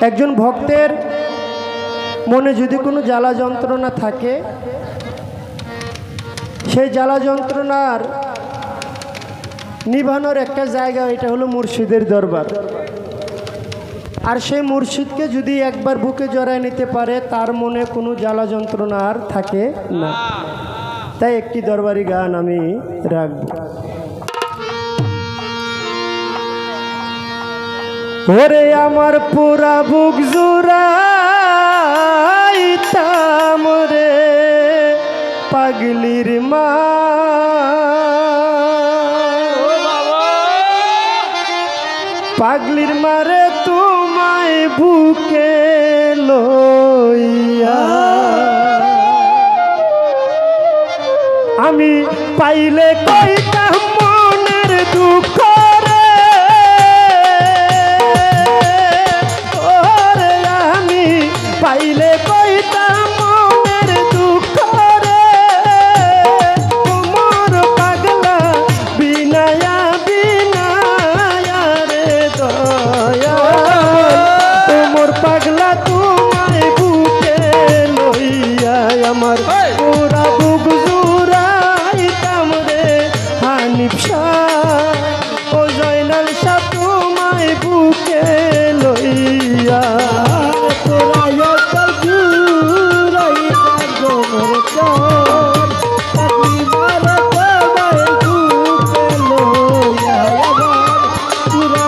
একজন ভক্তের মনে যদি কোনো জ্বালা যন্ত্রণা থাকে, সেই জ্বালা যন্ত্রণার নিভানোর একটা জায়গা এটা হলো মুর্শিদের দরবার। আর সেই মুর্শিদকে যদি একবার বুকে জড়ায় নিতে পারে, তার মনে কোনো জ্বালা যন্ত্রণা আর থাকে না। তাই একটি দরবারি গান আমি রাখব। ওরে আমার পুরা বুক জুড়াইতাম রে পাগলির মা। পাগলির মারে তোমায় বুকে লইয়া। আমি পাইলে কইতাম মনের দুঃখ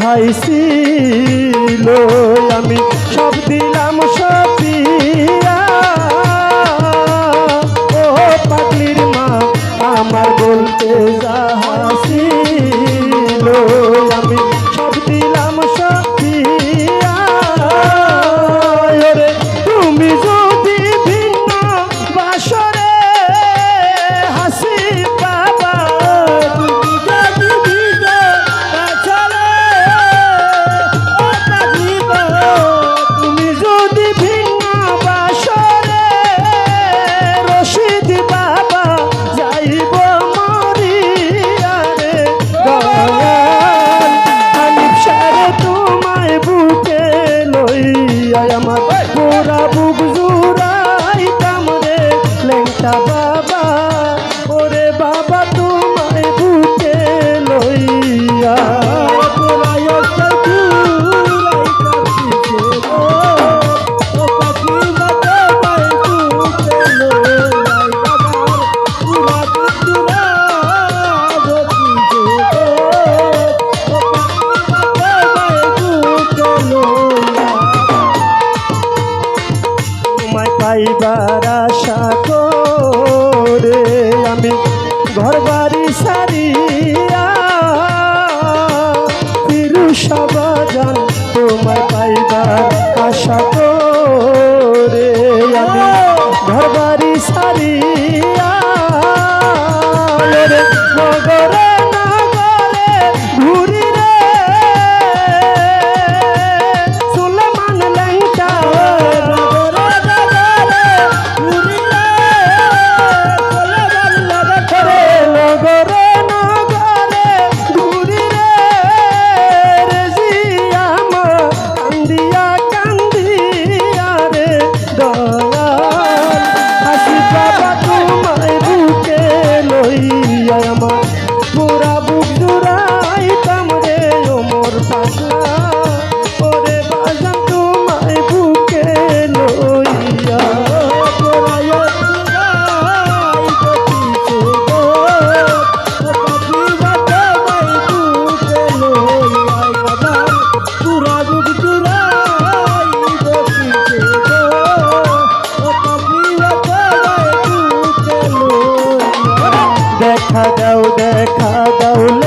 হাইছিল আমি সব দিন দাও দেখা দাও